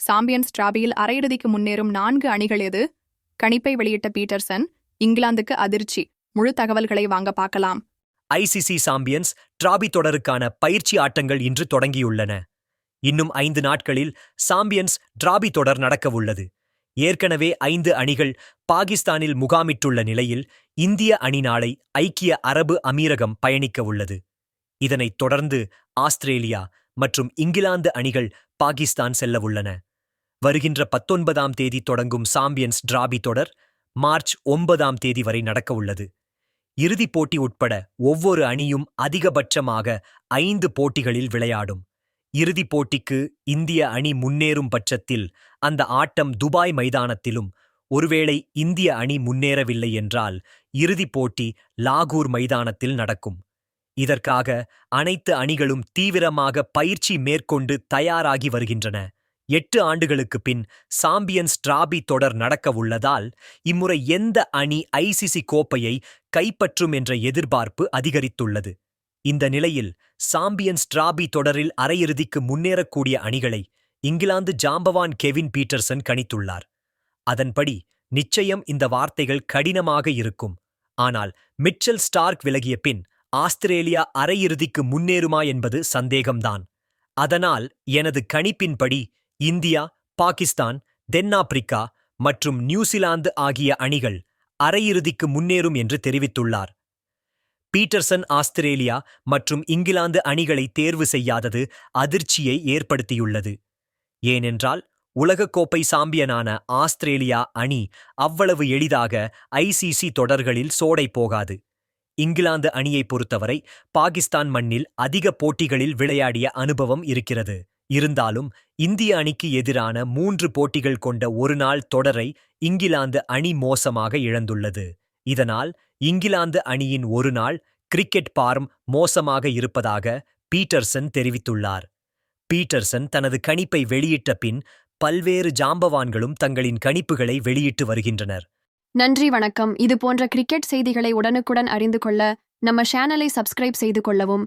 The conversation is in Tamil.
சாம்பியன்ஸ் டிராபியில் அரையிறுதிக்கு முன்னேறும் நான்கு அணிகள் எது? கணிப்பை வெளியிட்ட பீட்டர்சன் இங்கிலாந்துக்கு அதிர்ச்சி. முழு தகவல்களை வாங்க பார்க்கலாம். ஐசிசி சாம்பியன்ஸ் டிராபி தொடருக்கான பயிற்சி ஆட்டங்கள் இன்று தொடங்கியுள்ளன. இன்னும் ஐந்து நாட்களில் சாம்பியன்ஸ் டிராபி தொடர் நடக்கவுள்ளது. ஏற்கனவே ஐந்து அணிகள் பாகிஸ்தானில் முகாமிட்டுள்ள நிலையில் இந்திய அணி நாளை ஐக்கிய அரபு அமீரகம் பயணிக்க உள்ளது இதனைத் தொடர்ந்து ஆஸ்திரேலியா மற்றும் இங்கிலாந்து அணிகள் பாகிஸ்தான் செல்லவுள்ளன. வருகின்ற பத்தொன்பதாம் தேதி தொடங்கும் சாம்பியன்ஸ் டிராபி தொடர் மார்ச் ஒன்பதாம் தேதி வரை நடக்கவுள்ளது இறுதிப் போட்டி உட்பட ஒவ்வொரு அணியும் அதிகபட்சமாக ஐந்து போட்டிகளில் விளையாடும். இறுதிப் போட்டிக்கு இந்திய அணி முன்னேறும் பட்சத்தில் அந்த ஆட்டம் துபாய் மைதானத்திலும் ஒருவேளை இந்திய அணி முன்னேறவில்லை என்றால் இறுதிப் போட்டி லாகூர் மைதானத்தில் நடக்கும். இதற்காக அனைத்து அணிகளும் தீவிரமாக பயிற்சி மேற்கொண்டு தயாராகி வருகின்றன. எட்டு ஆண்டுகளுக்குப் பின் சாம்பியன்ஸ் டிராபி தொடர் நடக்கவுள்ளதால் இம்முறை எந்த அணி ஐசிசி கோப்பையை கைப்பற்றும் என்ற எதிர்பார்ப்பு அதிகரித்துள்ளது. இந்த நிலையில் சாம்பியன்ஸ் டிராபி தொடரில் அரையிறுதிக்கு முன்னேறக்கூடிய அணிகளை இங்கிலாந்து ஜாம்பவான் கெவின் பீட்டர்சன் கணித்துள்ளார். அதன்படி நிச்சயம் இந்த வார்த்தைகள் கடினமாக இருக்கும். ஆனால் மிச்சல் ஸ்டார்க் விலகிய பின் ஆஸ்திரேலியா அரையிறுதிக்கு முன்னேறுமா என்பது சந்தேகம்தான். அதனால் எனது கணிப்பின்படி இந்தியா பாகிஸ்தான் தென்னாப்பிரிக்கா மற்றும் நியூசிலாந்து ஆகிய அணிகள் அரையிறுதிக்கு முன்னேறும் என்று தெரிவித்துள்ளார். பீட்டர்சன் ஆஸ்திரேலியா மற்றும் இங்கிலாந்து அணிகளை தேர்வு செய்யாதது அதிர்ச்சியை ஏற்படுத்தியுள்ளது. ஏனென்றால் உலகக்கோப்பை சாம்பியனான ஆஸ்திரேலியா அணி அவ்வளவு எளிதாக ஐசிசி தொடர்களில் சோடை போகாது. இங்கிலாந்து அணியைப் பொறுத்தவரை பாகிஸ்தான் மண்ணில் அதிக போட்டிகளில் விளையாடிய அனுபவம் இருக்கிறது. இருந்தாலும் இந்திய அணிக்கு எதிரான மூன்று போட்டிகள் கொண்ட ஒருநாள் தொடரை இங்கிலாந்து அணி மோசமாக இழந்துள்ளது. இதனால் இங்கிலாந்து அணியின் ஒருநாள் கிரிக்கெட் பார்ம் மோசமாக இருப்பதாக பீட்டர்சன் தெரிவித்துள்ளார். பீட்டர்சன் தனது கணிப்பை வெளியிட்ட பின் பல்வேறு ஜாம்பவான்களும் தங்களின் கணிப்புகளை வெளியிட்டு வருகின்றனர். நன்றி வணக்கம். இது போன்ற கிரிக்கெட் செய்திகளை உடனுக்குடன் அறிந்து கொள்ள நம்ம சேனலை சப்ஸ்கிரைப் செய்து கொள்ளவும்